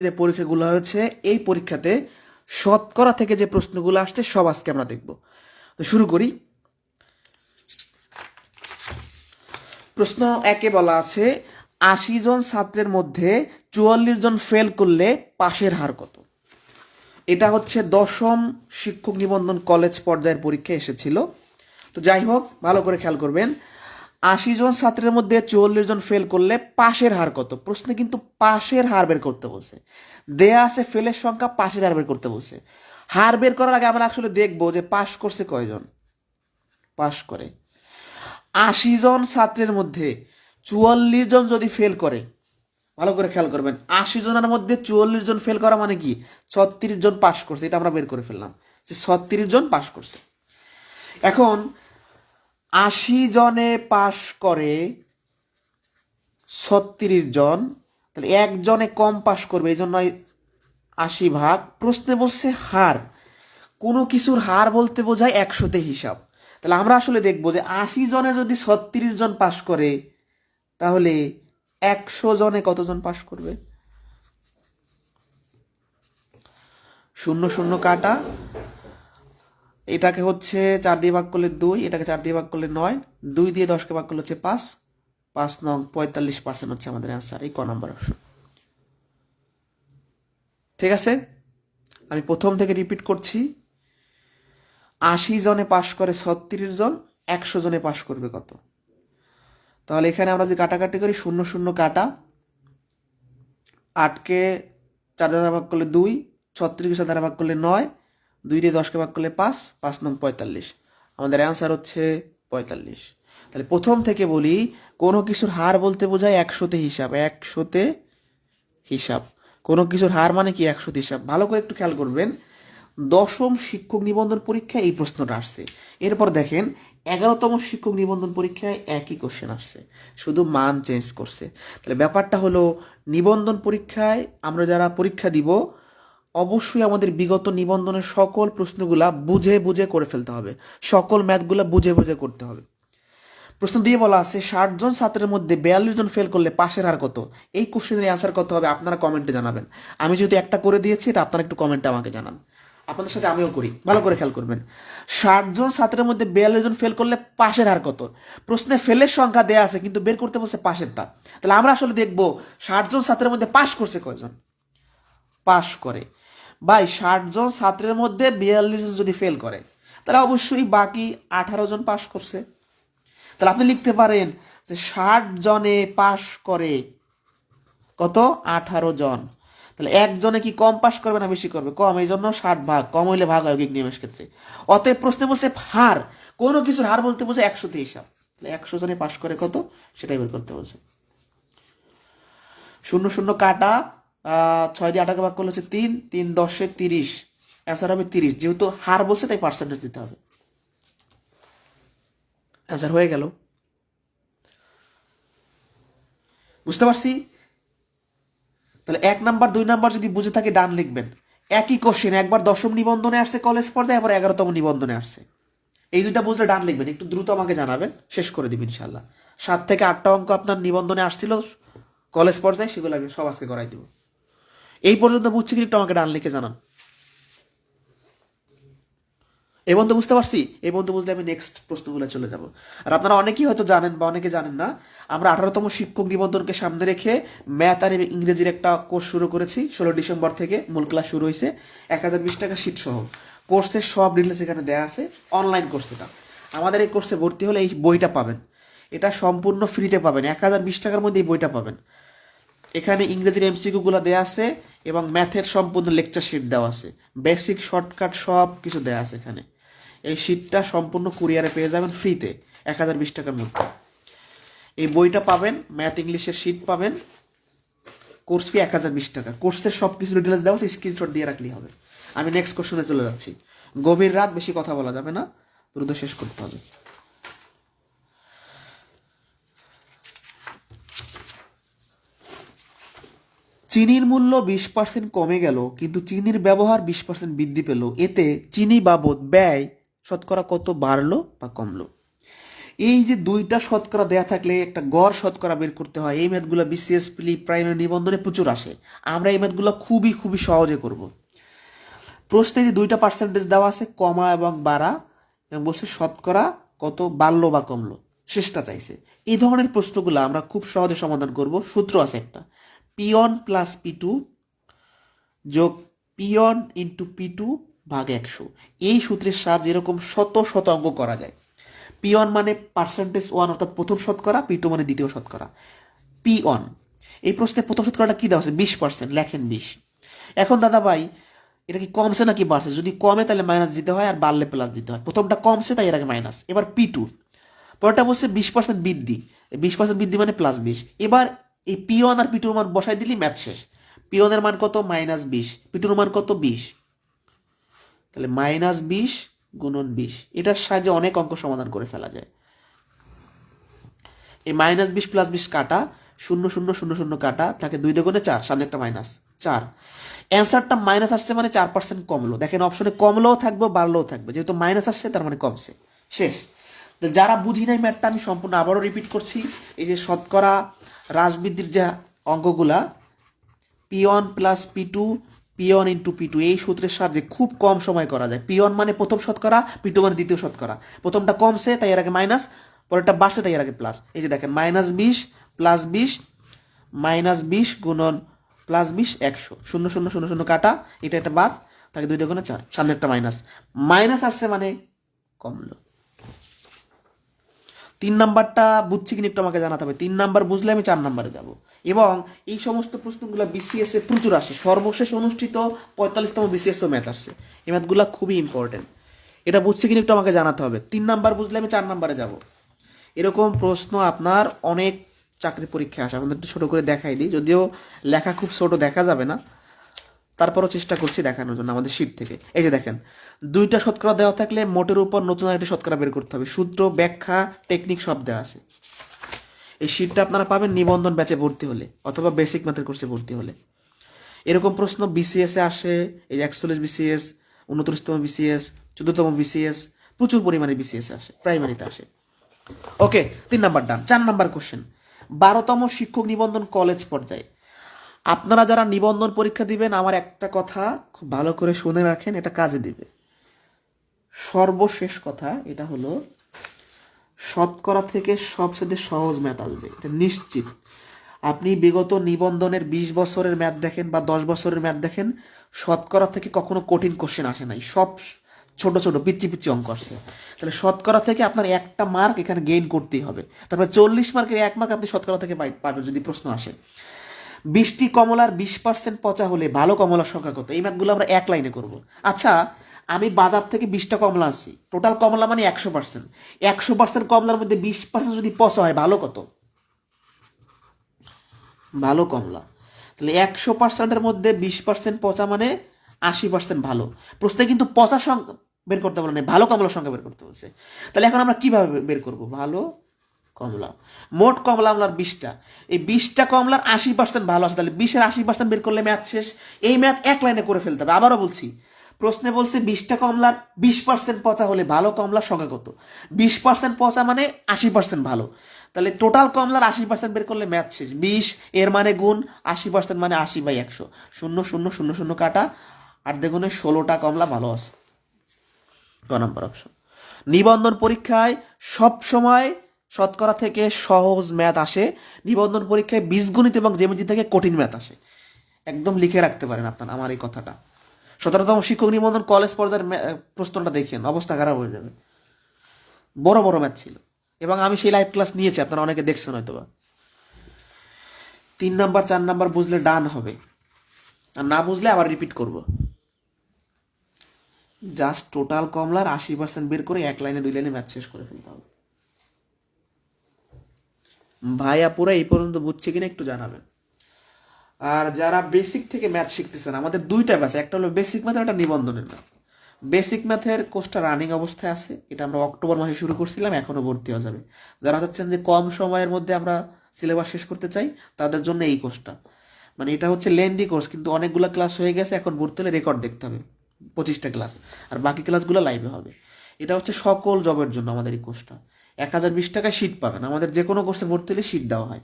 যে পরীক্ষাগুলো হয়েছে, এই পরীক্ষাতে শতকরা থেকে যে প্রশ্নগুলো আসছে, সব আজকে আমরা দেখব। তো শুরু করি। প্রশ্ন একে বলা আছে, আশি জন ছাত্রের মধ্যে চুয়াল্লিশ জন ফেল করলে পাশের হার কত? এটা হচ্ছে দশম শিক্ষক নিবন্ধন কলেজ পর্যায়ের পরীক্ষা এসেছিল। তো যাই হোক, ভালো করে খেয়াল করবেন। আশি জন ছাত্রের মধ্যে চুয়াল্লিশ জন ফেল করলে পাশের হার কত? প্রশ্নে কিন্তু পাশের হার বের করতে বলছে। দেয়া আছে ফেলের সংখ্যা, পাশের হার বের করতে বলছে। হার বের করার আগে আমরা আসলে দেখব যে পাশ করছে কয়জন? পাশ করে। আশি জন ছাত্রের মধ্যে চুয়াল্লিশ জন যদি ফেল করে, ভালো করে খেয়াল করবেন, আশি জনের মধ্যে চুয়াল্লিশ জন ফেল করা মানে কি? ছত্রিশ জন পাশ করছে, এটা আমরা বের করে ফেললাম যে ছত্রিশ জন পাশ করছে। এখন আশি জনে পাশ করে ছত্রিশ জন, তাহলে একজনে কম পাশ করবে, এই জন্য আশি ভাগ। প্রশ্নে বসছে হার। কোনো কিছুর হার বলতে বোঝায় একশোতে হিসাব। তাহলে আমরা আসলে দেখব যে আশি জনে যদি ছত্রিশ জন পাশ করে, তাহলে একশো জনে কতজন পাশ করবে? শূন্য শূন্য কাটা। এটাকে হচ্ছে চার দিয়ে ভাগ করলে দুই, এটাকে চার দিয়ে ভাগ করলে নয়, দুই দিয়ে দশকে ভাগ করলে হচ্ছে পাঁচ পাঁচ নং পঁয়তাল্লিশ পার্সেন্ট হচ্ছে আমাদের অ্যান্সার এই ক নম্বর অপশন ঠিক আছে? আমি প্রথম থেকে রিপিট করছি। আশি জনে পাশ করে ছত্রিশ জন, একশো জনে পাশ করবে কত? তাহলে এখানে আমরা যে কাটাকাটি করি, শূন্য শূন্য কাটা, আটকে চার দ্বারা ভাগ করলে দুই, ছত্রিশ দ্বারা ভাগ করলে নয় দুই দিয়ে দশকে ভাগ করলে পাঁচ পাঁচ নং পঁয়তাল্লিশ। আমাদের অ্যান্সার হচ্ছে পঁয়তাল্লিশ। তাহলে প্রথম থেকে বলি, কোনো কিছুর হার বলতে বোঝায় একশোতে হিসাব একশোতে হিসাব। কোনো কিছুর হার মানে কি একশোতে হিসাব? ভালো করে একটু খেয়াল করবেন। দশম শিক্ষক নিবন্ধন পরীক্ষায় এই প্রশ্নটা আসছে। এরপর দেখেন, এগারোতম শিক্ষক নিবন্ধন পরীক্ষায় একই কোশ্চেন আসছে। শুধু মান চেঞ্জ করছে। তাহলে ব্যাপারটা হলো, নিবন্ধন পরীক্ষায় আমরা যারা পরীক্ষা দিব অবশ্যই আমাদের বিগত নিবন্ধনের সকল প্রশ্নগুলা বুঝে বুঝে করে ফেলতে হবে। সকল ম্যাথগুলা বুঝে বুঝে করতে হবে। প্রশ্ন দিয়ে বলা আছে, ষাট জন ছাত্রের মধ্যে বিয়াল্লিশ জন ফেল করলে পাশের হার কত? এই কোশ্চেনের অ্যান্সার কত হবে আপনারা কমেন্টে জানাবেন। আমি যেহেতু একটা করে দিয়েছি, এটা আপনারা একটু কমেন্টে আমাকে জানান। আপনাদের সাথে আমিও করি, ভালো করে খেয়াল করবেন। ষাট জন ছাত্রের মধ্যে বিয়াল্লিশ জন ফেল করলে পাশের হার কত? প্রশ্নে ফেলের সংখ্যা দেয়া আছে, কিন্তু বের করতে বলছে পাশেরটা। তাহলে আমরা আসলে দেখব, ষাট জন ছাত্রের মধ্যে পাশ করছে কয়জন? পাশ করে। ভাই, ষাট জন ছাত্রের মধ্যে বিয়াল্লিশ জন যদি ফেল করে, তাহলে অবশ্যই বাকি আঠারো জন পাশ করছে। তাহলে আপনি লিখতে পারেন যে ষাট জনে পাশ করে কত? আঠারো জন। তাহলে একজনে কি কম পাশ করবে না বেশি করবে? কম, এই জন্য ষাট ভাগ। কম হইলে ভাগ হয় নিয়মের ক্ষেত্রে। অতএব প্রশ্নে বলছে হার, কোনো কিছুর হার বলতে বোঝে একশোতে হিসাব তাহলে একশো জনে পাশ করে কত? সেটাই বের করতে বলছে। শূন্য শূন্য কাটা ছয় দিয়ে আটাকে ভাগ করলে হচ্ছে তিন তিন দশে তিরিশ। অ্যান্সার হবে তিরিশ। যেহেতু হার বলছে, তাই পার্সেন্টেজ দিতে হবে। অ্যান্সার হয়ে গেল। বুঝতে পারছি? তাহলে এক নাম্বার, দুই নাম্বার যদি বুঝে থাকে, ডান লিখবেন। একই কোশ্চেন একবার দশম নিবন্ধনে আসছে কলেজ পর্যায়ে আবার এগারোতম নিবন্ধনে আসছে। এই দুইটা বুঝলে ডান লিখবেন। একটু দ্রুত আমাকে জানাবেন, শেষ করে দিবেন ইনশাল্লাহ সাত থেকে আটটা অঙ্ক আপনার নিবন্ধনে আসছিল কলেজ পর্যায়ে সেগুলো আমি সব আজকে করাই দিব। এই পর্যন্ত বুঝছি কি একটু আমাকে ডান লিখে জানান। এই বন্ধু বুঝতে পারছি? এই বন্ধু বুঝলে আমি নেক্সট প্রশ্নগুলো চলে যাব। আর আপনারা অনেকেই হয়তো জানেন বা অনেকে জানেন না, আমরা আঠারোতম শিক্ষক নিবন্ধনকে সামনে রেখে ম্যাথ আর ইংরেজির একটা কোর্স শুরু করেছি, ষোলো ডিসেম্বর থেকে মূল ক্লাস শুরু হয়েছে, এক হাজার বিশ টাকা শীট সহ। কোর্সের সব ডিটেলস এখানে দেওয়া আছে অনলাইন কোর্স এটা। আমাদের এই কোর্সে ভর্তি হলে এই বইটা পাবেন। এটা সম্পূর্ণ ফ্রিতে পাবেন। এক হাজার বিশ টাকার মধ্যে এই বইটা পাবেন। এখানে ইংরেজির এমসিকিউগুলো দেওয়া আছে এবং ম্যাথের সম্পূর্ণ লেকচার শিট দেওয়া আছে। বেসিক, শর্টকাট সব কিছু দেওয়া আছে এখানে। এই শিটটা সম্পূর্ণ কুরিয়ারে পেয়ে যাবেন ফ্রিতে, এক হাজার বিশ টাকার মধ্যে। এই বইটা পাবেন, ম্যাথ ইংলিশের শিট পাবেন। কোর্স ফি এক হাজার বিশ টাকা। কোর্সের সব কিছু ডিটেলস দেওয়া আছে, স্ক্রিনশট দিয়ে রাখলেই হবে। আমি নেক্সট কোশ্চেনে চলে যাচ্ছি। গভীর রাত, বেশি কথা বলা যাবে না। দ্রুত শেষ করতে হবে। চিনির মূল্য বিশ পার্সেন্ট কমে গেল, কিন্তু চিনির ব্যবহার বিশ পার্সেন্ট বৃদ্ধি পেল। এতে চিনি বাবদ ব্যয় শতকরা কত বাড়লো বা কমলো? এই যে দুইটা শতকরা দেয়া থাকলে একটা গড় শতকরা বের করতে হয়, এই ম্যাথগুলো বিসিএস প্লি প্রাইমারি নিবন্ধনে প্রচুর আসে। আমরা এই ম্যাথগুলো খুবই খুবই সহজে করব। প্রশ্নে যে দুইটা পার্সেন্টেজ দেওয়া আছে, কমা এবং বাড়া, এবং বলছে শতকরা কত বাড়লো বা কমলো, শেষটা চাইছে। এই ধরনের প্রশ্নগুলো আমরা খুব সহজে সমাধান করব। সূত্র আছে একটা। P one plus P two যোগ P one into P two ভাগ একশো। এই সূত্রের সাহায্যে এরকম শত শত অঙ্ক করা যায়। পি ওয়ান মানে পার্সেন্টেজ ওয়ান অর্থাৎ প্রথম শতকরা পি টু মানে দ্বিতীয় শতকরা। পি ওয়ান এই প্রশ্নে প্রথম শতকরাটা কি দেওয়া আছে? বিশ পার্সেন্ট লেখেন বিশ। এখন দাদা ভাই, এটা কি কমছে নাকি বাড়ছে? যদি কমে তাহলে মাইনাস দিতে হয় আর বাড়লে প্লাস দিতে হয়। প্রথমটা কমছে, তাই এর মাইনাস এবার পি টু পরেরটা বলছে বিশ পার্সেন্ট বৃদ্ধি। বিশ পার্সেন্ট বৃদ্ধি মানে প্লাস বিশ। এবার এই পি ওয়ান আর পি টুর মান বসাই দিলি ম্যাথ শেষ। পি ওয়ানের মান কত? মাইনাস বিশ। পি টুর মান কত? বিশ। তাহলে মাইনাস বিশ গুণন বিশ। এটার সাহায্যে অনেক অঙ্ক সমাধান করে ফেলা যায়। এই মাইনাস বিশ প্লাস বিশ কাটা, শূন্য শূন্য শূন্য শূন্য কাটা থাকে দুই দুগুণে চার, সামনে একটা মাইনাস চার। অ্যান্সারটা মাইনাস আসছে মানে চার পার্সেন্ট কমলো। দেখেন অপশনে কমলেও থাকবে, বাড়লেও থাকবে। যেহেতু মাইনাস আসছে, তার মানে কমছে। শেষ। যারা বুঝি নাই ম্যাটটা, আমি সম্পূর্ণ আবারও রিপিট করছি। এই যে শতকরা হ্রাসবৃদ্ধির যে অঙ্কগুলা P one plus P two P one into P two এই সূত্রের সাহায্যে খুব কম সময় করা যায়। পি ওয়ান মানে প্রথম শতকরা পি টু মানে দ্বিতীয় শতকরা। প্রথমটা কমছে, তাই এর আগে মাইনাস পরেরটা বাড়ছে, তাই এর আগে প্লাস এই যে দেখেন মাইনাস বিশ প্লাস বিশ মাইনাস বিশ গুণন প্লাস বিশ, একশো। শূন্য শূন্য শূন্য শূন্য কাটা, এটা একটা বাদ, তাকে দুই দেখুন চার, সামনে একটা মাইনাস মাইনাস আসছে মানে কমলো। তিন নাম্বারটা বুঝছি কিনা একটু আমাকে জানাতে হবে। তিন নাম্বার বুঝলে আমি চার নাম্বারে যাব। এবং এই সমস্ত প্রশ্নগুলো বিসিএস এ প্রচুর আসে। সর্বশেষ অনুষ্ঠিত পঁয়তাল্লিশতম বিসিএস ম্যাথ আসছে এই ম্যাথগুলো খুবই ইম্পর্টেন্ট এটা বুঝছি কিনা একটু আমাকে জানাতে হবে। তিন নাম্বার বুঝলে আমি চার নাম্বারে যাব। এরকম প্রশ্ন আপনার অনেক চাকরি পরীক্ষায় আসে। আমাদের একটু ছোটো করে দেখাই দিই। যদিও লেখা খুব ছোট দেখা যাবে না। তারপরও চেষ্টা করছি দেখানোর জন্য আমাদের শীট থেকে। এই যে দেখেন, দুইটা শতকরা দেওয়া থাকলে মোটের উপর নতুন একটা শতকরা বের করতে হবে। সূত্র, ব্যাখ্যা টেকনিক সব দেওয়া আছে। এই শীটটা আপনারা পাবেন নিবন্ধন ব্যাচে ভর্তি হলে অথবা বেসিক ম্যাথের কোর্সে ভর্তি হলে। এরকম প্রশ্ন বিসিএস আসে, এই একচল্লিশ বিসিএস উনত্রিশতম বিসিএস চোদ্দতম বিসিএস প্রচুর পরিমাণে বিসিএস আসে প্রাইমারিতে আসে। ওকে তিন নাম্বার ডান চার নাম্বার কোশ্চেন বারোতম শিক্ষক নিবন্ধন কলেজ পর্যায়ে। আপনারা যারা নিবন্ধন পরীক্ষা দিবেন, আমার একটা কথা খুব ভালো করে শুনে রাখেন, এটা কাজে দিবে। সর্বশেষ কথা, এটা হলো, শতকরা থেকে সবচেয়ে সহজ ম্যাথ আসবে, এটা নিশ্চিত। আপনি বিগত নিবন্ধনের বিশ বছরের ম্যাথ দেখেন বা দশ বছরের ম্যাথ দেখেন, শতকরা থেকে কখনো কঠিন কোশ্চেন আসে নাই। সব ছোট ছোট পিচ্ছি পিচ্ছি অঙ্ক আসছে। তাহলে শতকরা থেকে আপনার একটা মার্ক এখানে গেইন করতেই হবে। তারপরে চল্লিশ মার্কের এক মার্ক আপনি শতকরা থেকে পাবেন যদি প্রশ্ন আসে। বিশটি কমলার বিশ পার্সেন্ট পচা হলে ভালো কমলার সংখ্যা কত? এই ম্যাথগুলো আমরা এক লাইনে করব। আচ্ছা আমি বাজার থেকে বিশটা কমলা আনছি। টোটাল কমলা মানে একশো পার্সেন্ট একশো পার্সেন্ট কমলার মধ্যে বিশ পার্সেন্ট যদি পচা হয়, ভালো কত? ভালো কমলা। তাহলে একশো পার্সেন্টের মধ্যে বিশ পার্সেন্ট পচা মানে আশি পার্সেন্ট ভালো। প্রশ্নে কিন্তু পচা সংখ্যা বের করতে না ভালো কমলার সংখ্যা বের করতে বলছে। তাহলে এখন আমরা কীভাবে বের করব? ভালো কমলা মোট কমলা আমলার বিশটা। এই বিশটা কমলার আশি পার্সেন্ট ভালো আছে। তাহলে বিশের আশি পার্সেন্ট বের করলে ম্যাথ শেষ। এই ম্যাথ এক লাইনে করে ফেলতে হবে। আবারও বলছি, প্রশ্নে বলছে বিশটা কমলার বিশ পার্সেন্ট পচা হলে ভালো কমলার সংখ্যা কত? বিশ পার্সেন্ট পচা মানে আশি পার্সেন্ট ভালো। তাহলে টোটাল কমলার আশি পার্সেন্ট বের করলে ম্যাথ শেষ। বিশ এর মানে গুণ, আশি পার্সেন্ট মানে আশি বাই একশো। শূন্য শূন্য শূন্য শূন্য কাটা। আর দেখুন ষোলোটা কমলা ভালো আছে। ক নম্বর অপশন নিবন্ধন পরীক্ষায় সব সময় শতকরা থেকে সহজ ম্যাথ আসে। নিবন্ধন পরীক্ষায় বীজগণিত এবং জ্যামিতি থেকে কঠিন ম্যাথ আসে। একদম লিখে রাখতে পারেন আপনার আমার এই কথাটা। সতেরোতম শিক্ষক নিবন্ধন কলেজ পর্যায়ের প্রশ্নটা দেখেন, অবস্থা খারাপ হয়ে যাবে। বড় বড় ম্যাথ ছিল। এবং আমি সেই লাইভ ক্লাস নিয়েছি, আপনারা অনেকে দেখছেন হয়তো বা তিন নাম্বার, চার নাম্বার বুঝলে ডান হবে। আর না বুঝলে আবার রিপিট করব। জাস্ট টোটাল কমলার আশি পার্সেন্ট বের করে এক লাইনে, দুই লাইনে ম্যাথ শেষ করে ফেলতে হবে। ভাই আপুরা এই পর্যন্ত বুঝছে কিনা একটু জানাবেন। আর যারা বেসিক থেকে ম্যাথ শিখতেছেন, আমাদের দুইটা ব্যাচ একটা হলো বেসিক ম্যাথ একটা নিবন্ধনের ম্যাথ বেসিক ম্যাথের কোর্সটা রানিং অবস্থায় আছে, এটা আমরা অক্টোবর মাসে শুরু করছিলাম, এখনও ভর্তি হওয়া যাবে। যারা চাচ্ছেন যে কম সময়ের মধ্যে আমরা সিলেবাস শেষ করতে চাই, তাদের জন্য এই কোর্সটা মানে এটা হচ্ছে লেন্দি কোর্স কিন্তু অনেকগুলো ক্লাস হয়ে গেছে, এখন ভর্তি হলে রেকর্ড দেখতে হবে, পঁচিশটা ক্লাস আর বাকি ক্লাসগুলো লাইভে হবে। এটা হচ্ছে সকল জবের জন্য আমাদের এই কোর্সটা এক হাজার বিশ টাকায় সিট পাবেন। আমাদের যে কোনো কোর্সে ভর্তি হলে সিট দেওয়া হয়।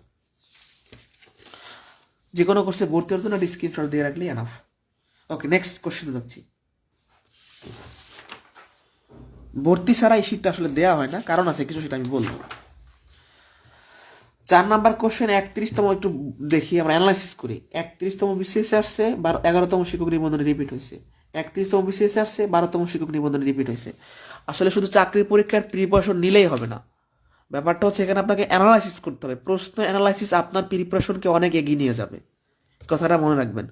যে কোনো কোর্সে ভর্তি হওয়ার জন্য স্ক্রিনশট দিয়ে রাখলেই এনাফ ওকে নেক্সট কোশ্চেনে যাচ্ছি। ভর্তি ছাড়া এই সিটটা আসলে দেওয়া হয় না, কারণ আছে, কিছু সেটা আমি বলব। চার নাম্বার কোশ্চেন একত্রিশতম একটু দেখি, আমরা অ্যানালাইসিস করি। একত্রিশতম বিসিএস আসছে, বারো এগারোতম শিক্ষক নিবন্ধনে রিপিট হয়েছে। একত্রিশতম বিসিএস আসছে, বারোতম শিক্ষক নিবন্ধনে রিপিট হয়েছে। আসলে শুধু চাকরির পরীক্ষার প্রিপারেশন নিলেই হবে না। ব্যাপারটা হচ্ছে এখানে আপনাকে অ্যানালাইসিস করতে হবে। প্রশ্ন অ্যানালাইসিস আপনার প্রিপারেশনকে অনেক এগিয়ে নিয়ে যাবে। কথাটা মনে রাখবেন।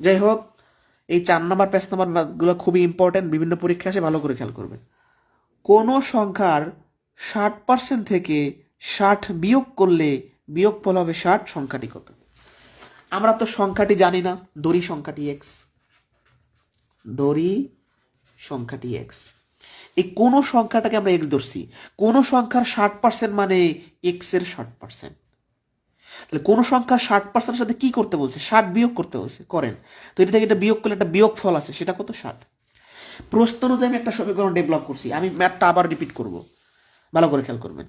যাই হোক, এই চার নাম্বার, পাঁচ নাম্বারগুলো খুবই ইম্পর্টেন্ট বিভিন্ন পরীক্ষা আসে, ভালো করে খেয়াল করবেন। কোনো সংখ্যার ষাট পার্সেন্ট থেকে ষাট বিয়োগ করলে বিয়োগ ফল হবে ষাট, সংখ্যাটি কত? আমরা তো সংখ্যাটি জানি না। দড়ি সংখ্যাটি এক্স দড়ি সংখ্যাটি এক্স এই কোন সংখ্যাটাকে আমরা এক্স ধরছি, কোন সংখ্যার ষাট পার্সেন্ট মানে এক্সের ষাট পার্সেন্ট তাহলে কোন সংখ্যা ষাট পার্সেন্টের সাথে কি করতে বলছে? ষাট বিয়োগ করতে বলছে, করেন। তো এটা থেকে এটা বিয়োগ করলে একটা বিয়োগ ফল আছে, সেটা কত? ষাট। প্রশ্ন অনুযায়ী আমি একটা সমীকরণ ডেভেলপ করছি, আমি ম্যাথটা আবার রিপিট করব। ভালো করে খেয়াল করবেন।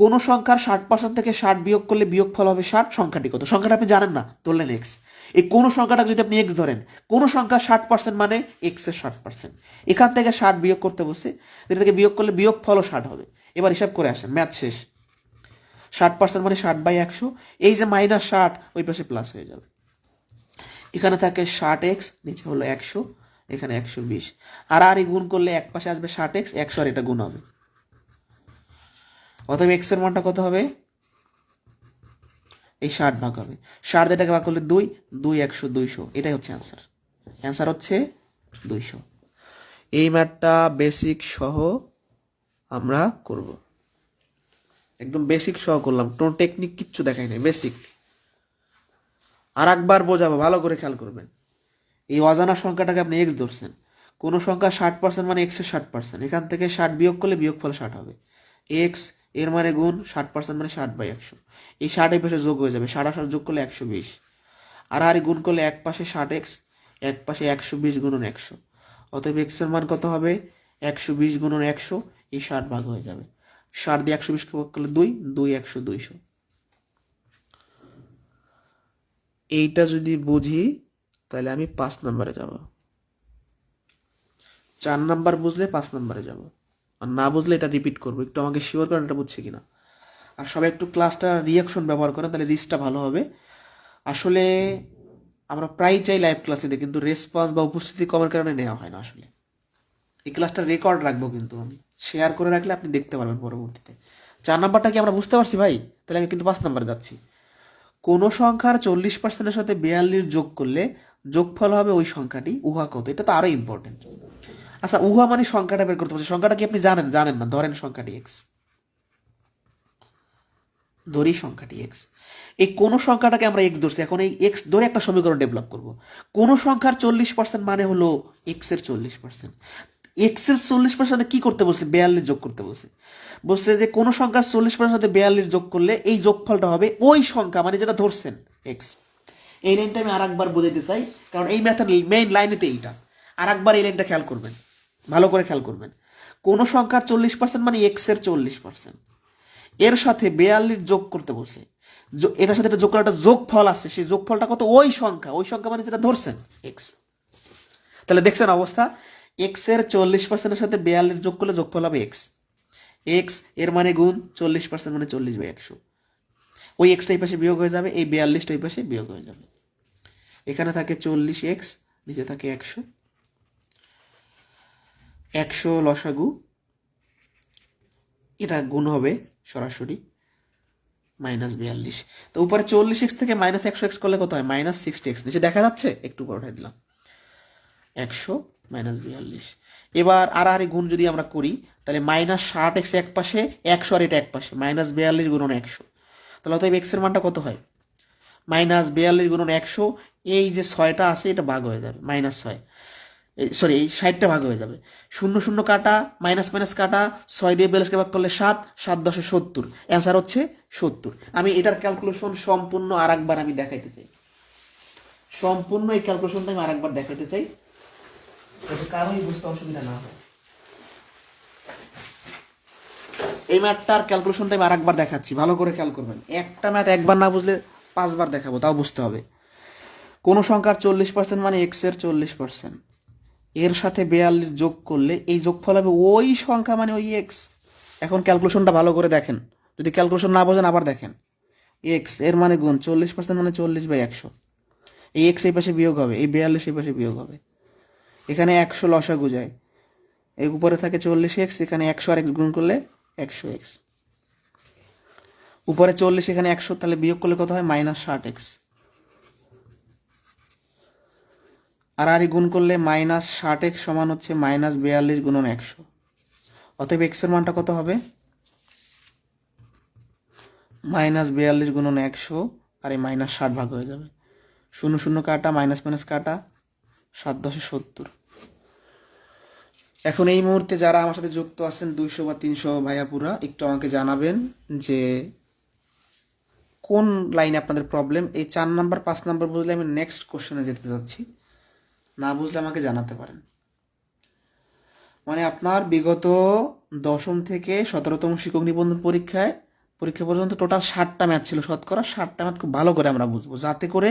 কোন সংখ্যার ষাট পার্সেন্ট থেকে ষাট বিয়োগ করলে বিয়োগ ফল হবে ষাট, সংখ্যাটি কত? সংখ্যাটা আপনি জানেন না ধরলেন এক্স এই কোন সংখ্যাটা যদি আপনি এক্স ধরেন, কোন সংখ্যা ষাট পার্সেন্ট মানে এক্সের ষাট পার্সেন্ট এখান থেকে ষাট বিয়োগ করতে বসে, এটা থেকে বিয়োগ করলে বিয়োগ ফলও ষাট হবে। এবার হিসাব করে আসেন, ম্যাথ শেষ। ষাট পার্সেন্ট মানে ষাট বাই একশো, এই যে মাইনাস ষাট, ওই পাশে প্লাস হয়ে যাবে। এখানে থাকে ষাট এক্স নিচে হলো একশো, এখানে একশো বিশ। আর আর গুণ করলে এক পাশে আসবে ষাট এক্স একশো আর এটা গুণ হবে। অতএব এক্সের মানটা কত হবে? এই ষাট ভাগ হবে। ষাট এটাকে ভাগ করলে দুই দুই একশো দুইশো। এটাই হচ্ছে অ্যান্সার অ্যান্সার হচ্ছে দুইশো। এই ম্যাথটা বেসিক সহ আমরা করব। একদম বেসিক সহ করলাম। কোনো টেকনিক কিচ্ছু দেখাই নাই। বেসিক আর একবার বোঝাবো। ভালো করে খেয়াল করবেন। এই অজানা সংখ্যাটাকে আপনি এক্স ধরছেন। কোনো সংখ্যা ষাট পার্সেন্ট মানে এক্সের ষাট পার্সেন্ট এখান থেকে ষাট বিয়োগ করলে বিয়োগ ফল ষাট হবে। এক্স এর মানে গুণ ষাট পার্সেন্ট মানে ষাট বাই একশো। এই ষাট এই পাশে যোগ হয়ে যাবে। ষাট ষাট যোগ করলে একশো বিশ। আর আর গুণ করলে এক পাশে ষাট এক্স এক পাশে একশো বিশ গুণন একশো। অতএব এক্সের মান কত হবে? একশো বিশ গুণন একশো, এই ষাট ভাগ হয়ে যাবে। ষাট দিয়ে একশো বিশ ভাগ করলে দুই দুই একশো দুইশো। এইটা যদি বুঝি, তাহলে আমি পাঁচ নম্বরে যাব। চার নাম্বার বুঝলে পাঁচ নম্বরে যাব। আর না বুঝলে এটা রিপিট করব। একটু আমাকে শিওর করেন এটা বুঝছে কিনা। আর সবাই একটু ক্লাসটা রিয়াকশন ব্যবহার করেন, তাহলে রিস্কটা ভালো হবে। আসলে আমরা প্রায় চাই লাইভ ক্লাসে দিই কিন্তু রেসপন্স বা উপস্থিতি কমের কারণে নেওয়া হয় না আসলে। এই ক্লাসটা রেকর্ড রাখব কিন্তু আমি। শেয়ার করে রাখলে আপনি দেখতে পারবেন পরবর্তীতে। চার নাম্বারটা কি আমরা বুঝতে পারছি ভাই? তাহলে আমি কিন্তু পাঁচ নাম্বারে যাচ্ছি। কোনো সংখ্যার চল্লিশ পার্সেন্টের সাথে বিয়াল্লিশ যোগ করলে যোগফল হবে ওই সংখ্যাটি, উহা কত? এটা তো আরও ইম্পর্টেন্ট আচ্ছা উহা মানে সংখ্যাটা বের করতে পারছি। সংখ্যাটা কি আপনি জানেন? জানেন না। ধরেন সংখ্যাটি এক্স ধরি সংখ্যাটি এক্স এই কোন সংখ্যাটাকে আমরা এক্স ধরছি। এখন এই এক্স ধরে একটা সমীকরণ ডেভেলপ করব। কোন সংখ্যার চল্লিশ পার্সেন্ট মানে হলো এক্সের চল্লিশ পার্সেন্ট এক্সের চল্লিশ পার্সেন্ট কি করতে বলছে? বিয়াল্লিশ যোগ করতে বলছে। বলছে যে কোন সংখ্যার চল্লিশ পার্সেন্ট বিয়াল্লিশ যোগ করলে এই যোগফলটা হবে ওই সংখ্যা মানে যেটা ধরছেন এক্স এই লাইনটা আমি আর একবার বোঝাইতে চাই, কারণ এই ম্যাথের মেইন লাইনেতে এইটা। আর একবার এই লাইনটা খেয়াল করবেন। ভালো করে খেয়াল করবেন। কোন সংখ্যার চল্লিশ পার্সেন্ট মানে এক্সের চল্লিশ পার্সেন্ট এর সাথে বিয়াল্লিশ যোগ করতে বলছে। এটার সাথে একটা যোগ করার একটা যোগফল আছে। সেই যোগফলটা কত? ওই সংখ্যা। ওই সংখ্যা মানে যেটা ধরছেন এক্স তাহলে দেখছেন অবস্থা। এক্সের চল্লিশ পার্সেন্টের সাথে বিয়াল্লিশ যোগ করলে যোগফল হবে এক্স এক্সের মানে গুণ চল্লিশ পার্সেন্ট মানে চল্লিশ বাই একশো। ওই এক্সটা এই পাশে বিয়োগ হয়ে যাবে, এই বিয়াল্লিশটা এই পাশে বিয়োগ হয়ে যাবে। এখানে থাকে চল্লিশ এক্স নিচে থাকে একশো। একশো লসাগু। এটা গুণ হবে সরাসরি মাইনাস বিয়াল্লিশ। তো উপরে চল্লিশ এক্স থেকে মাইনাস একশো এক্স করলে কত হয়? মাইনাস সিক্সটি এক্স নিচে দেখা যাচ্ছে? একটু পর উঠাই দিলাম। একশো মাইনাস বিয়াল্লিশ। এবার আর আর গুণ যদি আমরা করি, তাহলে মাইনাস ষাট এক্স এক পাশে, একশো আর এটা এক পাশে। মাইনাস বিয়াল্লিশ গুণন একশো। তাহলে অতএব এক্সের মানটা কত হয়? মাইনাস বিয়াল্লিশ গুণন একশো, এই যে ছয়টা আছে, এটা ভাগ হয়ে যাবে। মাইনাস ছয়। সরি এই ষাটটা ভাগ হয়ে যাবে। শূন্য শূন্য কাটা মাইনাস মাইনাস কাটা, ছয় দিয়ে বিয়াল্লিশকে ভাগ করলে সাত সাত দশে সত্তর। অ্যান্সার হচ্ছে সত্তর। আমি এটার ক্যালকুলেশন সম্পূর্ণ আর একবার আমি দেখাইতে চাই। সম্পূর্ণ এই ক্যালকুলেশনটা আমি আর একবার দেখাইতে চাই। কারোই বুঝতে অসুবিধা না হয়। এই ম্যাথটার ক্যালকুলেশনটা আমি আরেকবার দেখাচ্ছি। ভালো করে খেয়াল করবেন। একটা ম্যাথ একবার না বুঝলে পাঁচবার দেখাবো, তাও বুঝতে হবে। কোনো সংখ্যার চল্লিশ পার্সেন্ট মানে এক্সের চল্লিশ পার্সেন্ট এর সাথে বেয়াল্লিশ যোগ করলে এই যোগফল হবে ওই সংখ্যা মানে ওই এক্স এখন ক্যালকুলেশনটা ভালো করে দেখেন। যদি ক্যালকুলেশন না বোঝেন, আবার দেখেন। এক্সের মানে গুণ চল্লিশ পার্সেন্ট মানে চল্লিশ বাই একশো। এই এক্স এই পাশে বিয়োগ হবে, এই বেয়াল্লিশ এই পাশে বিয়োগ হবে। এখানে একশো লসাগু যায় এই উপরে থাকে চল্লিশ এক্স, এখানে একশো আর এক্স গুণ করলে একশো এক্স। উপরে চল্লিশ, এখানে একশো, তাহলে বিয়োগ করলে কত হয়? মাইনাস ষাট এক্স। আর আর গুণ করলে মাইনাস ষাট এক্স সমান হচ্ছে মাইনাস বিয়াল্লিশ গুণন একশো। অতএব এক্সের মানটা কত হবে? মাইনাস বিয়াল্লিশ গুণন একশো, আর এই মাইনাস ষাট ভাগ হয়ে যাবে। শূন্য শূন্য কাটা, মাইনাস মাইনাস কাটা, সাত দশে সত্তর। এখন এই মুহূর্তে যারা আমার সাথে যুক্ত আছেন, দুইশো বা তিনশো ভাইয়াপুরা, একটু আমাকে জানাবেন যে কোন লাইনে আপনাদের প্রবলেম এই চার নাম্বার, পাঁচ নাম্বার বুঝলে আমি নেক্সট কোশ্চেনে যেতে যাচ্ছি। না বুঝলে আমাকে জানাতে পারেন। মানে আপনার বিগত দশম থেকে সতেরোতম শিক্ষক নিবন্ধন পরীক্ষায়, পরীক্ষা পর্যন্ত টোটাল ষাটটা ম্যাথ ছিল শতকরা। ষাটটা ম্যাথ খুব ভালো করে আমরা বুঝব। যাতে করে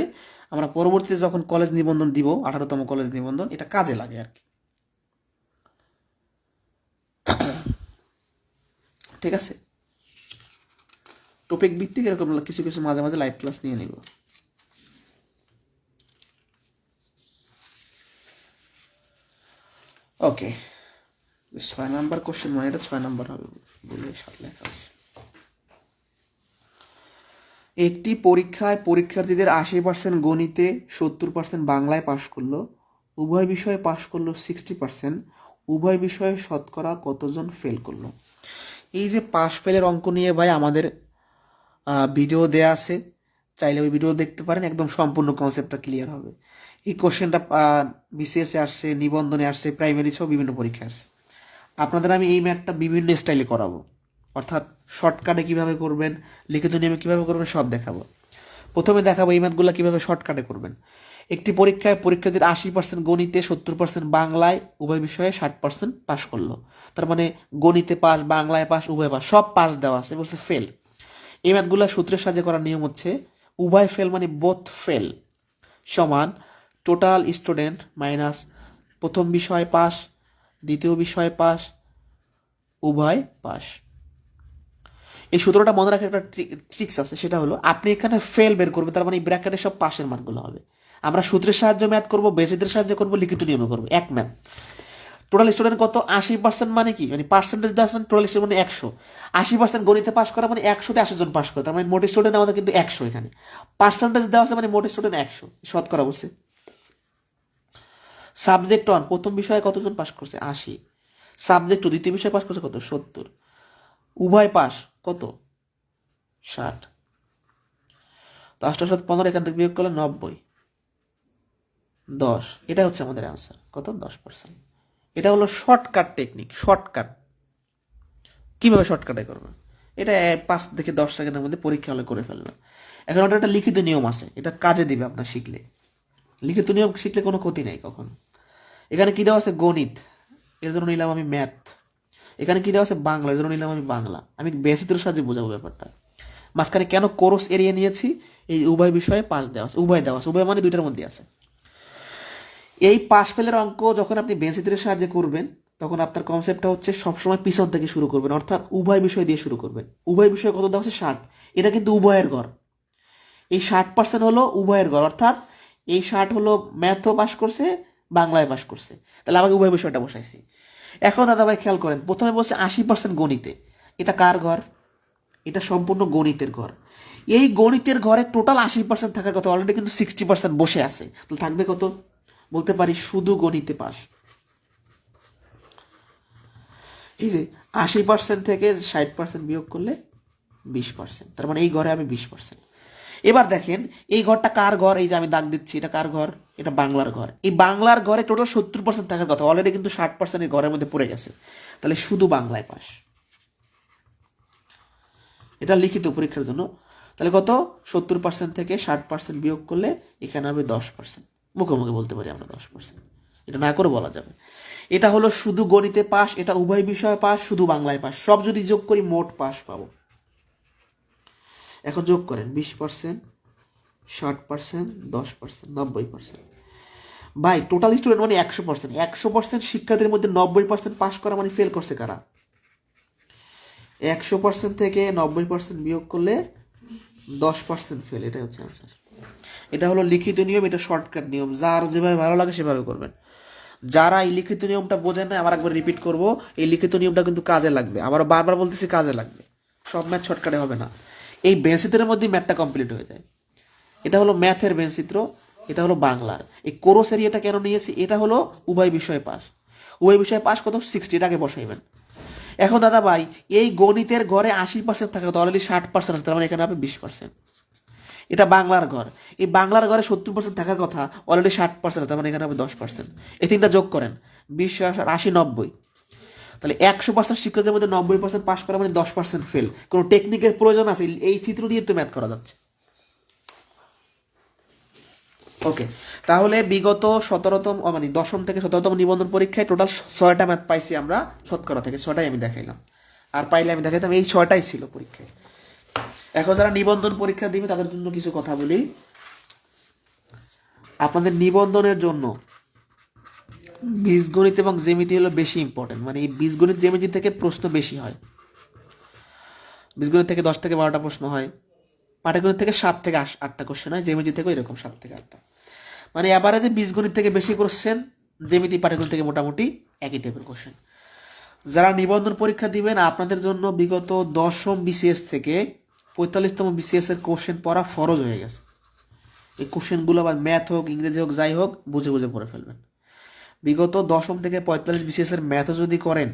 আমরা পরবর্তীতে যখন কলেজ নিবন্ধন দিব, আঠারোতম কলেজ নিবন্ধন, এটা কাজে লাগে আর কি। ঠিক আছে? টপিক ভিত্তিক এরকম কিছু কিছু মাঝে মাঝে লাইভ ক্লাস নিয়ে নিব। ওকে ছয় নাম্বার কোশ্চেন মানে এটা ছয় নাম্বার হবে বলে সাত লেখা আছে। একটি পরীক্ষায় পরীক্ষার্থীদের আশি পার্সেন্ট গণিতে, সত্তর পার্সেন্ট বাংলায় পাশ করল। উভয় বিষয়ে পাশ করল সিক্সটি পার্সেন্ট উভয় বিষয়ে শতকরা কতজন ফেল করল? এই যে পাশ ফেলের অঙ্ক নিয়ে ভাই আমাদের ভিডিও দেয়া আছে। চাইলে ওই ভিডিও দেখতে পারেন, একদম সম্পূর্ণ কনসেপ্টটা ক্লিয়ার হবে। এই কোশ্চেনটা বিসিএসে আসছে, নিবন্ধনে আসছে, প্রাইমারি সহ বিভিন্ন পরীক্ষায় আসছে। আপনাদের আমি এই ম্যাথটা বিভিন্ন স্টাইলে করাবো। অর্থাৎ শর্টকাটে কীভাবে করবেন, লিখিত নিয়মে কীভাবে করবেন, সব দেখাবো। প্রথমে দেখাবো এই ম্যাথগুলো কীভাবে শর্টকাটে করবেন। একটি পরীক্ষায় পরীক্ষার্থীর আশি পার্সেন্ট গণিতে, সত্তর পার্সেন্ট বাংলায়, উভয় বিষয়ে ষাট পার্সেন্ট পাস করল। তার মানে গণিতে পাস বাংলায় পাস উভয় পাস সব পাস দেওয়া আছে, বলছে ফেল এই ম্যাথগুলো সূত্রের সাহায্যে করার নিয়ম হচ্ছে, উভয় ফেল মানে বোথ ফেল সমান টোটাল স্টুডেন্ট মাইনাস প্রথম বিষয় পাস, দ্বিতীয় বিষয় পাস, উভয় পাস। এই সূত্রটা মনে রাখার একটা ট্রিক্স আছে, সেটা হলো আপনি এখানে ফেল বের করবেন, তার মানে ব্র্যাকেটে সব পাশের মানগুলো হবে। আমরা সূত্রের সাহায্যে ম্যাথ করব বেসিদের সাহায্যে করব, লিখিত নিয়মে করব, এক ম্যাথ টোটাল স্টুডেন্ট কত? আশি পার্সেন্ট মানে কি? মানে পার্সেন্টেজ দেওয়া টোটাল স্টুডেন্ট একশো। আশি পার্সেন্ট গণিতে পাস করা মানে একশোতে আশি জন পাস করে, তার মানে মোট স্টুডেন্ট আমাদের কিন্তু একশো এখানে। পার্সেন্টেজ দেওয়া আছে মানে মোট স্টুডেন্ট একশো, শতকরা বলছে। সাবজেক্ট ওয়ান প্রথম বিষয়ে কতজন পাশ করছে? আশি। সাবজেক্ট টু দ্বিতীয় বিষয়ে পাস করছে কত? সত্তর। উভয় পাশ কত? ষাট। তো আষ্টাশ পনেরো এখান থেকে বিয়োগ করলে নব্বই। দশ। এটা হচ্ছে আমাদের অ্যান্সার কত? দশ পার্সেন্ট এটা হলো শর্টকাট টেকনিক শর্টকাট কীভাবে শর্টকাটে করবেন? এটা পাঁচ থেকে দশ সেকেন্ডের মধ্যে পরীক্ষা হলে করে ফেলবেন। এখন ওটা একটা লিখিত নিয়ম আছে। এটা কাজে দিবে আপনার শিখলে। লিখিত নিয়ম শিখলে কোনো ক্ষতি নেই কখনো। এখানে কী দেওয়া আছে? গণিত। এর জন্য নিলাম আমি ম্যাথ এখানে কী দেওয়া আছে? বাংলা। এর জন্য নিলাম আমি বাংলা। আমি বেসিদের সাহায্যে বোঝাবো ব্যাপারটা। মাঝখানে কেন কোরস এরিয়া নিয়েছি? এই উভয় বিষয়ে পাস দেওয়া আছে। উভয় দেওয়া আছে। উভয় মানে দুইটার মধ্যে আছে। এই পাশ ফেলের অঙ্ক যখন আপনি বেঞ্চিত্রের সাহায্যে করবেন, তখন আপনার কনসেপ্টটা হচ্ছে সবসময় পিছন থেকে শুরু করবেন। অর্থাৎ উভয় বিষয় দিয়ে শুরু করবেন। উভয় বিষয় কত দেওয়া হচ্ছে ষাট। এটা কিন্তু উভয়ের ঘর এই ষাট পার্সেন্ট হলো উভয়ের ঘর অর্থাৎ এই ষাট হলো ম্যাথও পাস করছে বাংলায় পাস করছে। তাহলে আমাকে উভয় বিষয়টা বসাইছি। এখন দাদা ভাই খেয়াল করেন, প্রথমে বলছে আশি পার্সেন্ট গণিতে। এটা কার ঘর? এটা সম্পূর্ণ গণিতের ঘর। এই গণিতের ঘরে টোটাল আশি পার্সেন্ট থাকার কথা অলরেডি কিন্তু সিক্সটি পার্সেন্ট বসে আছে। তাহলে থাকবে কত? বলতে পারি শুধু গণিতে পাস। এই যে আশি পার্সেন্ট থেকে ষাট পার্সেন্ট বিয়োগ করলে বিশ পার্সেন্ট তার মানে এই ঘরে আমি বিশ পার্সেন্ট এবার দেখেন, এই ঘরটা কার ঘর? এই যে আমি দাগ দিচ্ছি, এটা কার ঘর? এটা বাংলার ঘর। এই বাংলার ঘরে টোটাল সত্তর পার্সেন্ট থাকার কথা অলরেডি কিন্তু ষাট পার্সেন্ট এই ঘরের মধ্যে পড়ে গেছে। তাহলে শুধু বাংলায় পাস। এটা লিখিত পরীক্ষার জন্য। তাহলে কত? সত্তর পার্সেন্ট থেকে ষাট পার্সেন্ট বিয়োগ করলে এখানে হবে দশ পার্সেন্ট মুখোমুখি বলতে পারি আমরা দশ পার্সেন্ট এটা না করে বলা যাবে। এটা হলো শুধু গণিতে পাস, এটা উভয় বিষয়ে পাস, শুধু বাংলায় পাস। সব যদি যোগ করি, মোট পাস পাবো। এখন যোগ করেন, বিশ পার্সেন্ট ষাট পার্সেন্ট দশ পার্সেন্ট নব্বই পার্সেন্ট ভাই টোটাল স্টুডেন্ট মানে একশো পার্সেন্ট একশো পার্সেন্ট শিক্ষার্থীর মধ্যে নব্বই পার্সেন্ট পাস করা মানে ফেল করছে কারা? একশো পার্সেন্ট থেকে নব্বই পার্সেন্ট বিয়োগ করলে দশ পার্সেন্ট ফেল এটাই হচ্ছে আনসার এটা হলো লিখিত নিয়ম, এটা শর্টকাট নিয়ম। যার যেভাবে ভালো লাগে সেভাবে করবেন। যারা এই লিখিত নিয়মটা বোঝেন না আবার একবার রিপিট করব, এই লিখিত নিয়মটা কিন্তু কাজে লাগবে। আবার বারবার বলতেছি, কাজে লাগবে। সব ম্যাচ শর্টকাটে হবে না। এই বেঞ্চিত্রের মধ্যেই ম্যাথটা কমপ্লিট হয়ে যায়। এটা হলো ম্যাথের বেঞ্চিত্র এটা হলো বাংলার। এই কোরস এরিয়াটা কেন নিয়েছি? এটা হলো উভয় বিষয়ে পাস। উভয় বিষয়ে পাস কত? সিক্সটি এটাকে বসাইবেন। এখন দাদা ভাই, এই গণিতের ঘরে আশি পার্সেন্ট থাকে অলরেডি ষাট পার্সেন্ট আছে, তার মানে এখানে হবে বিশ পার্সেন্ট এটা বাংলার ঘর এই বাংলার ঘরে সত্তর পার্সেন্ট থাকার কথা অলরেডি ষাট পার্সেন্ট তার মানে এখানে হবে দশ পার্সেন্ট এই তিনটা যোগ করেন, বিশ, আশি, নব্বই। তাহলে একশো পার্সেন্ট শিক্ষকদের মধ্যে নব্বই পার্সেন্ট পাস করা মানে দশ পার্সেন্ট ফেল কোনো টেকনিকের প্রয়োজন আছে, এই চিত্র দিয়ে তো ম্যাথ করা যাচ্ছে। ওকে তাহলে বিগত সতেরোতম মানে দশম থেকে সতেরোতম নিবন্ধন পরীক্ষায় টোটাল ছয়টা ম্যাথ পাইছি আমরা শতকরা থেকে, ছয়টাই আমি দেখাইলাম। আর পাইলে আমি দেখাইতাম, এই ছয়টাই ছিল পরীক্ষায়। এখন যারা নিবন্ধন পরীক্ষা দিবে, তাদের জন্য কিছু কথা বলি। আপনাদের নিবন্ধনের জন্য বীজগণিত এবং জ্যামিতি হলো বেশি ইম্পর্টেন্ট মানে এই বীজগণিত জ্যামিতি থেকে প্রশ্ন বেশি হয়। বীজগণিত থেকে দশ থেকে বারোটা প্রশ্ন হয়, পাটিগণিত থেকে সাত থেকে আটটা কোশ্চেন হয়, জ্যামিতি থেকে এরকম সাত থেকে আটটা। মানে অ্যাভারেজে বীজগণিত থেকে বেশি কোশ্চেন জ্যামিতি, পাটিগণিত থেকে মোটামুটি একই টাইপের কোশ্চেন যারা নিবন্ধন পরীক্ষা দিবেন, আপনাদের জন্য বিগত দশম বিসিএস থেকে পঁয়তাল্লিশতম বিসিএস এর কোশ্চেন পড়া ফরজ হয়ে গেছে। এই কোশ্চেনগুলো আবার ম্যাথ হোক, ইংরেজি হোক, যাই হোক, বুঝে বুঝে পড়ে ফেলবেন। বিগত দশম থেকে পঁয়তাল্লিশ এর ম্যাথও যদি করেন,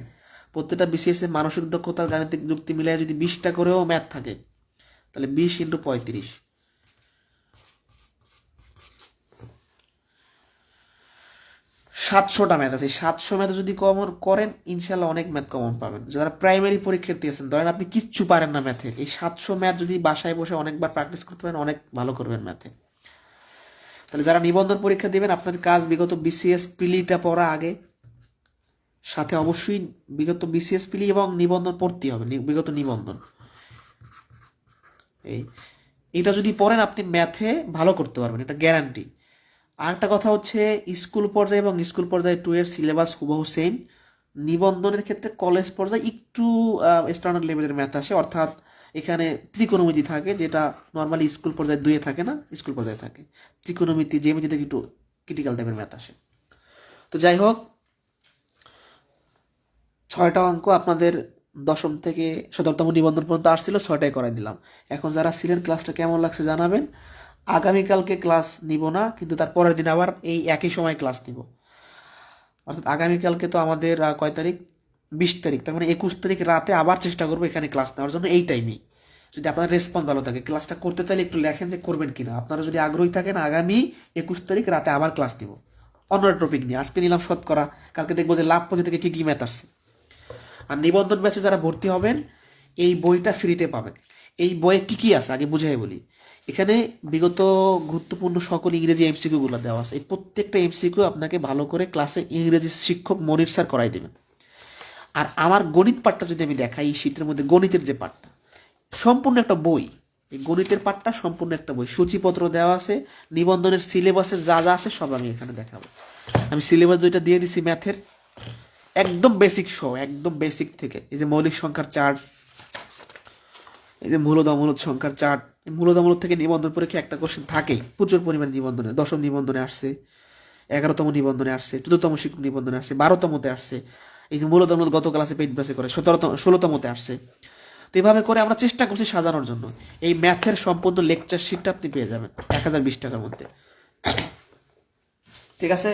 প্রত্যেকটা বিসিএস এর মানসিক দক্ষতা গাণিতিক যুক্তি মিলিয়ে যদি বিশটা করেও ম্যাথ থাকে, তাহলে বিশ ইন্টু পঁয়ত্রিশ। সাতশোটা ম্যাথ আছে। সাতশো ম্যাথ যদি কমন করেন ইনশাল্লাহ অনেক ম্যাথ কমন পাবেন। যারা প্রাইমারি পরীক্ষার্থী আছেন, ধরেন আপনি কিচ্ছু পারেন না ম্যাথে, এই সাতশো ম্যাথ যদি বাসায় বসে অনেকবার প্র্যাকটিস করতে পারেন, অনেক ভালো করবেন ম্যাথে। তাহলে যারা নিবন্ধন পরীক্ষা দিবেন, আপনাদের কাজ বিগত বিসিএস পিলিটা পড়া আগে। সাথে অবশ্যই বিগত বিসিএস পিলি এবং নিবন্ধন পড়তে হবে বিগত নিবন্ধন। এই, এটা যদি পড়েন, আপনি ম্যাথে ভালো করতে পারবেন, এটা গ্যারান্টি আরেকটা কথা হচ্ছে, স্কুল পর্যায়ে এবং স্কুল পর্যায়ে টু এর সিলেবাস হুবহু সেম নিবন্ধনের ক্ষেত্রে কলেজ পর্যায়ে একটু স্ট্যান্ডার্ড লেভেলের ম্যাথ আসে, অর্থাৎ এখানে ত্রিকোণমিতি থাকে, যেটা নর্মালি স্কুল পর্যায়ে দুয়ে থাকে না স্কুল পর্যায়ে থাকে। ত্রিকোণমিতি জ্যামিতি থেকে একটু ক্রিটিক্যাল টাইপের ম্যাথ আসে। তো যাই হোক, ছয়টা অঙ্ক আপনাদের দশম থেকে সতেরোতম নিবন্ধন পর্যন্ত আসছিল, ছয়টাই করাই দিলাম। এখন যারা ছিলেন ক্লাসটা কেমন লাগছে জানাবেন। আগামীকালকে ক্লাস নিব না, কিন্তু তার পরের দিন আবার এই একই সময় ক্লাস নিব। অর্থাৎ আগামীকালকে তো আমাদের কয় তারিখ? বিশ তারিখ, তার মানে একুশ তারিখ রাতে আবার চেষ্টা করব এখানে ক্লাস নেওয়ার জন্য এই টাইমেই যদি আপনার রেসপন্স ভালো থাকে ক্লাসটা করতে চাইলে একটু লেখেন যে করবেন কিনা। আপনারা যদি আগ্রহী থাকেন, আগামী একুশ তারিখ রাতে আবার ক্লাস নিব। অন্য টপিক নিয়ে। আজকে নিলাম শতকরা, কালকে দেখব যে লাভ পদ্ধতি থেকে কী কী ম্যাথ আসছে আর নিবন্ধন ব্যাচে যারা ভর্তি হবেন, এই বইটা ফ্রিতে পাবেন। এই বইয়ে কী কী আছে? আগে বুঝাই বলি। এখানে বিগত গুরুত্বপূর্ণ সকল ইংরেজি এমসিকিউ গুলো দেওয়া আছে। এই প্রত্যেকটা এমসিকিউ আপনাকে ভালো করে ক্লাসে ইংরেজি শিক্ষক মনির স্যার করাই দেবেন। আর আমার গণিত পাঠটা যদি আমি দেখাই, এই শীতের মধ্যে গণিতের যে পাঠটা, সম্পূর্ণ একটা বই। এই গণিতের পাঠটা সম্পূর্ণ একটা বই। সূচিপত্র দেওয়া আছে, নিবন্ধনের সিলেবাসের যা যা আছে সব আমি এখানে দেখাবো। আমি সিলেবাস দুইটা দিয়ে দিছি ম্যাথের। একদম বেসিক শো একদম বেসিক থেকে। এই যে মৌলিক সংখ্যার চার্ট এই যে মূলদ অমূলদ সংখ্যার চার্ট মূলদ অমূলদ থেকে নিবন্ধন পরীক্ষা একটা কোশ্চেন থাকেই প্রচুর পরিমাণে নিবন্ধনে, দশম নিবন্ধনে আসছে, এগারোতম নিবন্ধনে আসছে চোদ্দতম শিক্ষক নিবন্ধনে আসছে, বারোতমতে আসছে। এই যে মূলদ অমূলদ গত ক্লাসে পেট ব্রাসে করে সতেরোতম ষোলোতমতে আসছে। তো এভাবে করে আমরা চেষ্টা করছি সাজানোর জন্য। এই ম্যাথের সম্পূর্ণ লেকচার শিটটা আপনি পেয়ে যাবেন, এক হাজার বিশ টাকার মধ্যে। ঠিক আছে?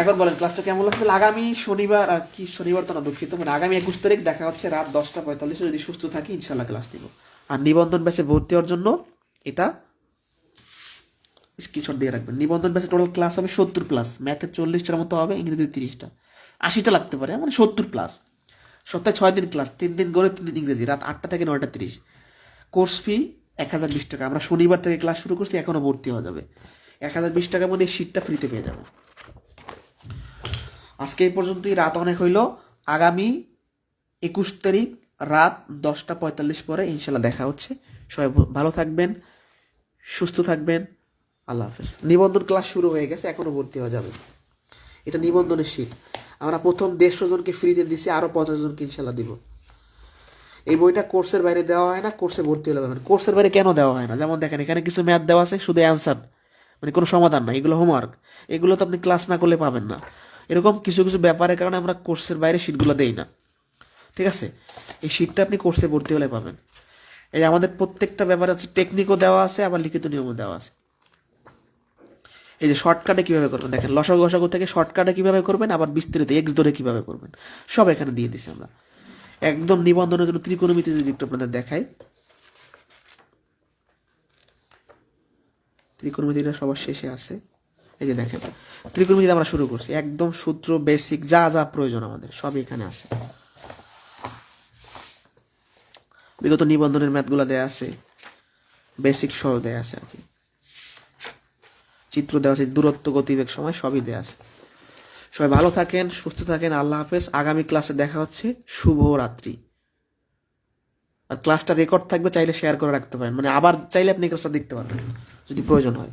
এখন বলেন ক্লাসটা কেমন লাগছে? আগামী শনিবার, আর কি শনিবার তো না, দুঃখিত মানে আগামী একুশ তারিখ দেখা হচ্ছে রাত দশটা পঁয়তাল্লিশে। যদি সুস্থ থাকি ইনশাল্লাহ ক্লাস নিব। আর নিবন্ধন ব্যাচে ভর্তি হওয়ার জন্য এটা স্ক্রিনশট দিয়ে রাখবেন। নিবন্ধন ব্যাচে টোটাল ক্লাস হবে সত্তর প্লাস ম্যাথের চল্লিশটার মতো হবে ইংরেজি তিরিশটা। আশিটা লাগতে পারে মানে সত্তর প্লাস সপ্তাহে ছয় দিন ক্লাস তিন দিন গণিত তিন দিন ইংরেজি, রাত আটটা থেকে নয়টা তিরিশ। কোর্স ফি এক হাজার বিশ টাকা। আমরা শনিবার থেকে ক্লাস শুরু করছি এখনও ভর্তি হওয়া যাবে। এক হাজার বিশ টাকার মধ্যে শীটটা ফ্রিতে পেয়ে যাবেন আজকে এই পর্যন্তই, রাত অনেক হইল। আগামী একুশ তারিখ রাত দশটা পঁয়তাল্লিশ পরে ইনশাল্লাহ দেখা হচ্ছে। সবাই ভালো থাকবেন, সুস্থ থাকবেন। আল্লাহ হাফেজ। নিবন্ধন ক্লাস শুরু হয়ে গেছে, এখনও ভর্তি হওয়া যাবে। এটা নিবন্ধনের শীট আমরা প্রথম দেড়শো জনকে ফ্রিতে দিছি আরও পঞ্চাশ জনকে ইনশাল্লাহ দিব। এই বইটা কোর্সের বাইরে দেওয়া হয় না কোর্সে ভর্তি হলে পাবেন কোর্সের বাইরে কেন দেওয়া হয় না? যেমন দেখেন, এখানে কিছু ম্যাথ দেওয়া আছে, শুধু অ্যান্সার মানে কোনো সমাধান না এগুলো হোমওয়ার্ক এগুলো তো আপনি ক্লাস না করলে পাবেন না। এরকম কিছু কিছু ব্যাপারের কারণে আমরা কোর্সের বাইরে শীটগুলো দেই না। ঠিক আছে? এই শীটটা আপনি কোর্সে ভর্তি হলে পাবেন। এই আমাদের প্রত্যেকটা ব্যাপারে হচ্ছে টেকনিকও দেওয়া আছে, আবার লিখিত নিয়মও দেওয়া আছে। এই যে শর্টকাটে কীভাবে করবেন? দেখেন লসক গসাগু থেকে শর্টকাটে কীভাবে করবেন, আবার বিস্তারিত এক্স ধরে কীভাবে করবেন? সব এখানে দিয়ে দিছি আমরা। একদম নিবন্ধনের জন্য ত্রিকোণমিতি যদি একটু আপনাদের দেখাই। ত্রিকোণমিতিটা সবার শেষে আছে। এই যে দেখেন, ত্রিকোণমিতি আমরা শুরু করছি। একদম সূত্র বেসিক যা যা প্রয়োজন আমাদের, সবই এখানে আছে। বিগত নিবন্ধনের ম্যাথগুলো দেয়া আছে। বেসিক সহ দেয়া আছে আর কি। চিত্র দেওয়া আছে, দূরত্ব, গতিবেগ, সময়, সবই দেওয়া আছে। সবাই ভালো থাকেন, সুস্থ থাকেন, আল্লাহ হাফেজ। আগামী ক্লাসে দেখা হচ্ছে। শুভ রাত্রি আর ক্লাসটা রেকর্ড থাকবে, চাইলে শেয়ার করে রাখতে পারেন। মানে আবার চাইলে আপনি ক্লাসটা দেখতে পারবেন, যদি প্রয়োজন হয়।